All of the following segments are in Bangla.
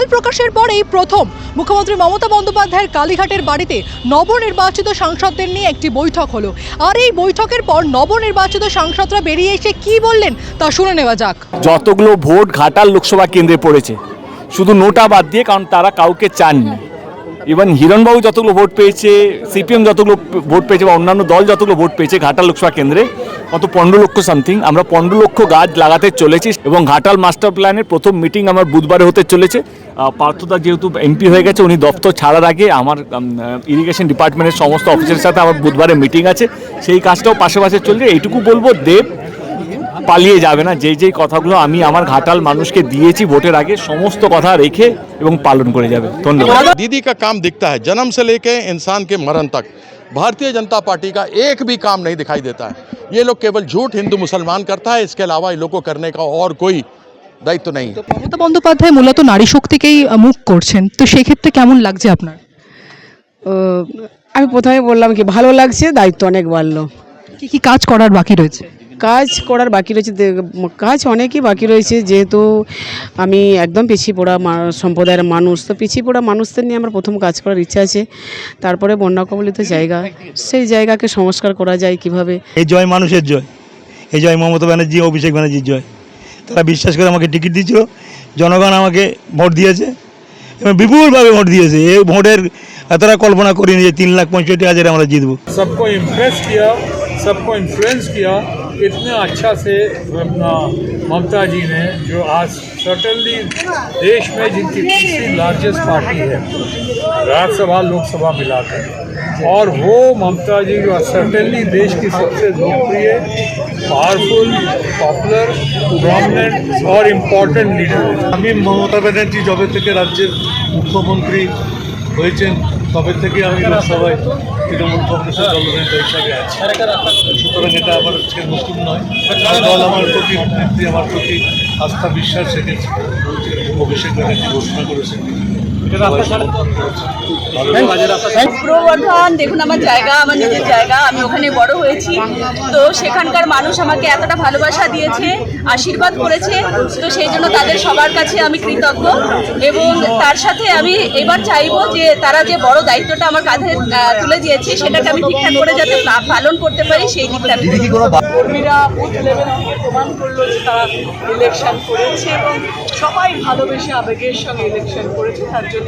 ফল প্রকাশের পর এই প্রথম। মুখ্যমন্ত্রী মমতা বন্দ্যোপাধ্যায়ের কালীঘাটের বাড়িতে নবনির্বাচিত সাংসদদের নিয়ে একটি বৈঠক হলো। আর এই বৈঠকের পর নবনির্বাচিত সাংসদরা বেরিয়ে এসে কি বললেন তা শুনে নেওয়া যাক। যতগুলো ভোট ঘাটাল লোকসভা কেন্দ্রে পড়েছে, শুধু নোটা বাদ দিয়ে কারণ তারা কাউকে চাননি। ইভেন হিরণবাবু যতগুলো ভোট পেয়েছে, সিপিএম যতগুলো ভোট পেয়েছে বা অন্যান্য দল যতগুলো ভোট পেয়েছে ঘাটাল লোকসভা কেন্দ্রে, কত পনেরো লক্ষ সামথিং আমরা পনেরো লক্ষ গাছ লাগাতে চলেছি এবং ঘাটাল মাস্টার প্ল্যানের প্রথম মিটিং আমার বুধবারে হতে চলেছে। পার্থদা যেহেতু এমপি হয়ে গেছে উনি দপ্তর ছাড়ার আগে আমার ইরিগেশন ডিপার্টমেন্টের সমস্ত অফিসের সাথে আমার বুধবারে মিটিং আছে সেই কাজটাও পাশে পাশে চলছে এইটুকু বলবো দেব পালিয়ে যাবে না যেই যেই কথাগুলো আমি আমার ঘাটাল মানুষকে দিয়েছি ভোটের আগে সমস্ত কথা রেখে এবং পালন করে যাবে ধন্যবাদ दीदी का काम दिखता है जन्म से लेके इंसान के मरण तक भारतीय जनता पार्टी का एक भी काम नहीं दिखाई देता है ये लोग केवल झूठ हिंदू मुसलमान करता है इसके अलावा इन लोग को करने का और कोई দায়িত্ব নেই। মমতা বন্দ্যোপাধ্যায় মূলত নারী শক্তিকেই মুখ করছেন। তো সেক্ষেত্রে কেমন লাগছে আপনার? আমি প্রথমে বললাম কি ভালো লাগছে দায়িত্ব অনেক বাড়লো। কি কি কাজ করার বাকি রয়েছে? কাজ করার বাকি রয়েছে কাজ অনেকই বাকি রয়েছে যেহেতু আমি একদম পিছিয়ে পড়া সম্প্রদায়ের মানুষ। তো পিছিয়ে পড়া মানুষদের নিয়ে আমার প্রথম কাজ করার ইচ্ছা আছে। তারপরে বন্যা কবলিত জায়গা সেই জায়গাকে সংস্কার করা যায় কীভাবে? এই জয় মানুষের জয়। এই জয় মমতা ব্যানার্জি অভিষেক ব্যানার্জির জয়। তারা বিশ্বাস করে আমাকে টিকিট দিয়েছিল জনগণ আমাকে ভোট দিয়েছে এবং বিপুলভাবে ভোট দিয়েছে এই ভোটের এতটা কল্পনা করিনি যে তিন লাখ পঁয়ষট্টি হাজারে আমরা জিতবো सबको इम्प्रेस किया सबको इन्फ्लुएंस किया इतना अच्छा से अपना ममता जी ने जो आज सर्टनली देश में जिनकी तीसरी लार्जेस्ट पार्टी है राज्यसभा लोकसभा मिलाकर और वो ममता जी जो सर्टनली देश की सबसे लोकप्रिय पावरफुल पॉपुलर प्रॉमिनेंट और इम्पोर्टेंट लीडर है আমি মমতা ব্যানার্জি যবে থেকে রাজ্যের মুখ্যমন্ত্রী হয়েছেন তবে থেকে আমি লোকসভায় তৃণমূল কংগ্রেসের দলনেতা হিসাবে আছি সুতরাং এটা আমার আজকে নতুন নয় আমার দল আমার প্রতি নেত্রী আমার প্রতি আস্থা বিশ্বাস রেখেছে অভিষেক ব্যানার্জি ঘোষণা করেছেন প্রবর্ধন দেখুন আমার জায়গা আমার নিজের জায়গা আমি ওখানে বড় হয়েছি। তো সেখানকার মানুষ আমাকে এতটা ভালোবাসা দিয়েছে আশীর্বাদ করেছে তো সেই জন্য তাদের সবার কাছে আমি কৃতজ্ঞ এবং তার সাথে আমি এবার চাইব যে তারা যে বড় দায়িত্বটা আমার কাঁধে তুলে দিয়েছে সেটাকে আমি ঠিকঠাক করে যাতে পালন করতে পারি সেই দিকটা আমি কর্মীরা বুথ লেভেল থেকে প্রমাণ করল যে তারা ইলেকশন করেছে এবং সবাই ভালোবেসে আবেগের সঙ্গে ইলেকশন করেছে তার জন্য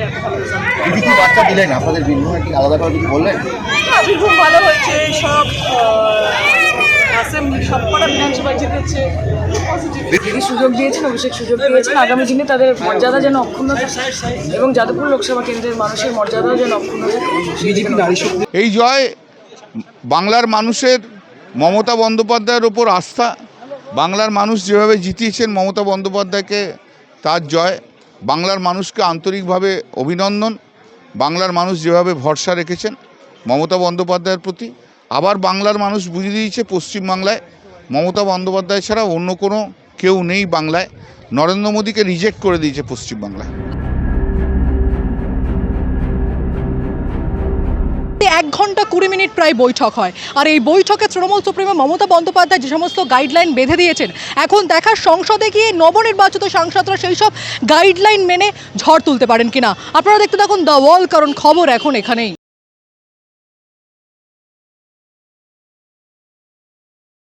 দিদি কি বার্তা দিলেন? আপনাদের কি আলাদা করে কিছু বললেন? বীরভূম ভালো হচ্ছে সব অ্যাসেম্বলি সবকটা বিধানসভায় জিতেছে দিদি সুযোগ দিয়েছেন অভিষেক সুযোগ দিয়েছেন আগামী দিনে তাদের মর্যাদা যেন অক্ষুণ্ণ থাকে এবং যাদবপুর লোকসভা কেন্দ্রের মানুষের মর্যাদাও যেন অক্ষুণ্ণ থাকে। এই জয় বাংলার মানুষের মমতা বন্দ্যোপাধ্যায়ের ওপর আস্থা। বাংলার মানুষ যেভাবে জিতিয়েছেন মমতা বন্দ্যোপাধ্যায়কে তার জয়। বাংলার মানুষকে আন্তরিকভাবে অভিনন্দন, বাংলার মানুষ যেভাবে ভরসা রেখেছেন মমতা বন্দ্যোপাধ্যায়ের প্রতি, আবার বাংলার মানুষ বুঝিয়ে দিয়েছে পশ্চিমবাংলায় মমতা বন্দ্যোপাধ্যায় ছাড়া অন্য কোনো কেউ নেই বাংলায়, নরেন্দ্র মোদীকে রিজেক্ট করে দিয়েছে পশ্চিমবাংলায়। এক ঘণ্টা কুড়ি মিনিট প্রায় বৈঠক হয়। আর এই বৈঠকে তৃণমূল সুপ্রিমো মমতা বন্দ্যোপাধ্যায় যে সমস্ত গাইডলাইন বেঁধে দিয়েছেন, এখন দেখার সংসদে গিয়ে নবনির্বাচিত সাংসদরা সেই সব গাইডলাইন মেনে ঝড় তুলতে পারেন কিনা? আপনারা দেখতে থাকুন দ্য ওয়াল কারণ খবর এখন এখানেই।